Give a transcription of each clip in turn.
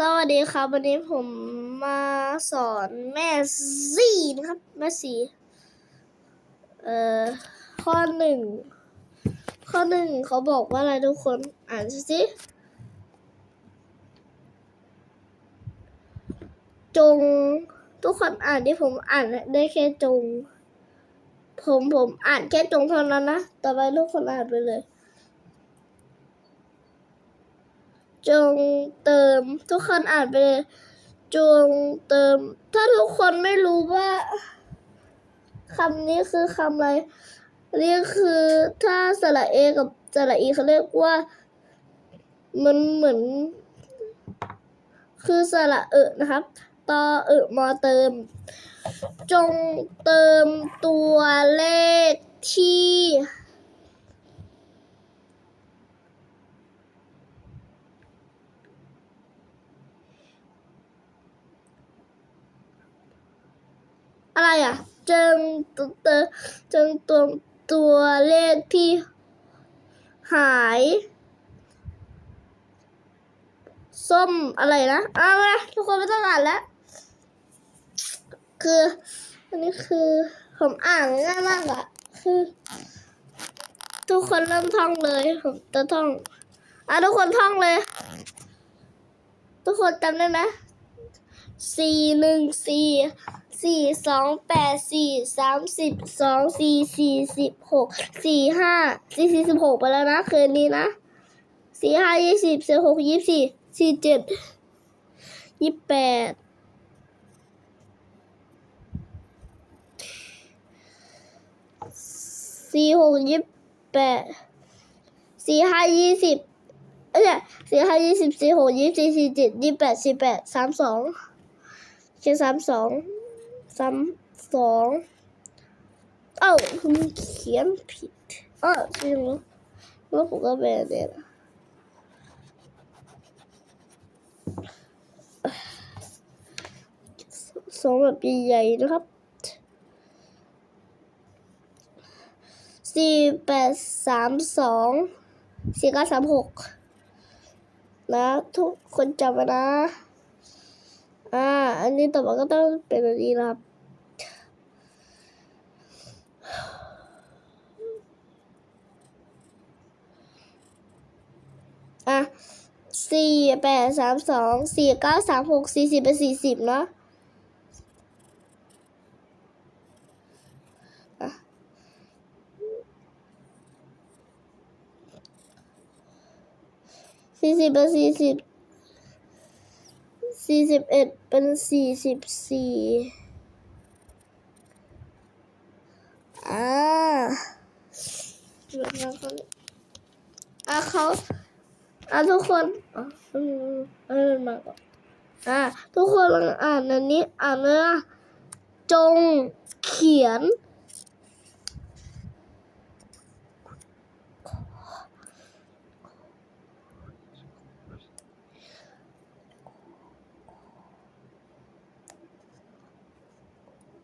สวัสดีครับ วันนี้ผมมาสอนแม่ซีนะครับ แม่ซีเอ่อข้อหนึ่งข้อหนึ่งเขาบอกว่าอะไรทุกคนอ่านสิจง ทุกคนอ่านที่ผมอ่านได้แค่จง ผมผมอ่านแค่จงเท่านั้นนะ ต่อไปทุกคนอ่านไปเลย จงเติม ทุกคนอ่านไปเลยจงเติม ถ้าทุกคนไม่รู้ว่าคำนี้คือคำอะไรนี่คือถ้าสระเอกับสระอีเขาเรียกว่า มันเหมือน คือสระเอะนะครับตอเอะมาเติม จงเติมตัวเลขที่ อะไรอะจงตัวเตอจงตัวตัวเลขที่หาย ส้มอะไรนะเอามาทุกคนไม่ต้องอ่านแล้ว คือ อันนี้คือผมอ่านง่ายมากอะคือ ทุกคนเริ่มท่องเลย ผมจะท่องอะทุกคนท่องเลย ทุกคนจำได้ไหมสี่หนึ่งสี่ สี่สองแปดสี่สามสิบสองสี่สี่สิบหกสี่ห้าสี่สี่สิบหกไปแล้วนะคืนนี้นะสี่ห้ายี่สิบสี่หกยี่สี่สี่เจ็ดยี่แปดสี่หกยี่แปดสี่ห้ายี่สิบเอ้ยสี่ห้ายี่สิบสี่หกยี่สี่สี่เจ็ดยี่แปดสี่แปดสามสองเขียนสามสอง สามสองเอ้าผมเขียนผิดเออจริงเหรอแล้วผมก็เป็นเนี่ยนะสองแบบใหญ่ๆนะครับสี่แปดสามสองสี่เก้าสามหกนะ ทุกคนจำไว้นะ อ่า อันนี้ต่อมาก็ต้องเป็นอันนี้นะครับ อะสี่แปดสามสองสี่เก้าสามหกสี่สิบเป็นสี่สิบเนาะอะสี่สิบเป็นสี่สิบสี่สิบเอ็ดเป็นสี่สิบสี่อ่าอะเขา อะทุกคนอะอืมเออมาก่อนอะทุกคนลองอ่านอันนี้อ่านเลยนะจงเขียน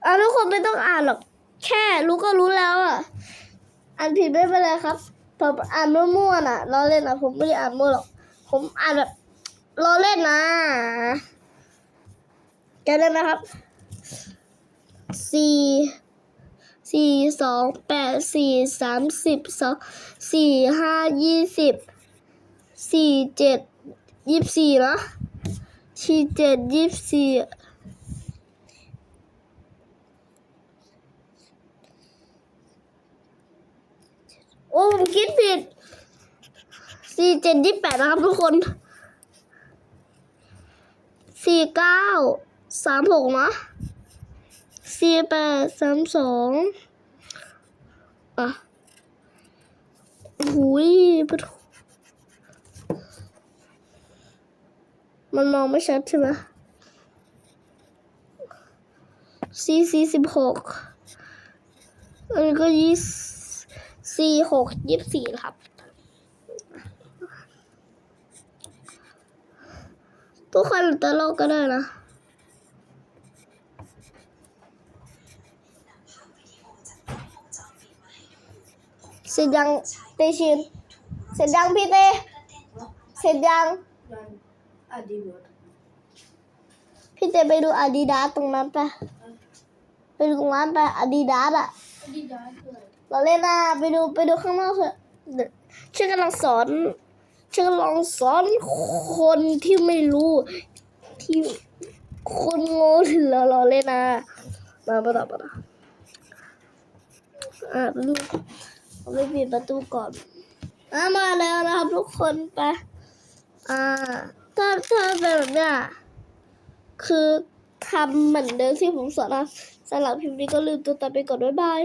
อะทุกคนไม่ต้องอ่านหรอก แค่รู้ก็รู้แล้วอะ อ่านผิดไม่เป็นไรครับ ผมอ่านมั่วๆน่ะล้อเล่นนะผมไม่ได้อ่านมั่วหรอก ผมอ่านแบบล้อเล่นนะแกันเลยนะครับสี่สี่สองแปดสี่สามสิบสองสี่ห้ายี่สิบสี่เจ็ดยี่สิบสี่นะสี่เจ็ดยี่สิบสี่ โอ้ผมคิดผิดสี่เจ็ดยี่แปดนะครับทุกคนสี่เก้าสามหกนะสี่แปดสามสองอะหุยปะโถมันมองไม่ชัดใช่ไหมสี่สี่สิบหกอันนี้ก็ยี่สิ สี่หกยี่สิบสี่ครับ ทุกคนตลกก็ได้นะเสร็จยังเตชินเสร็จยังพี่เตเสร็จยังพี่เจไปดูอาดิดาตรงนั้นไปไปดูตรงนั้นไปอาดิดาอะเราเล่นนะไปดูไปดูข้างนอกเถอะเดี๋ยกำลังสอนฉันกำลังสอนคนที่ไม่รู้ ที่คนโง่ถึงเราเราเล่นนะมาปะต่อปะต่ออ่าไปดูเราไปปิดประตูก่อนอ่ามาแล้วนะครับทุกคนไปอ่าถ้าถ้าเป็นแบบเนี้ยคือทำเหมือนเดิมที่ผมสอนนะสำหรับคลิปนี้ก็ลืมตัวตาไปก่อนบ๊ายบาย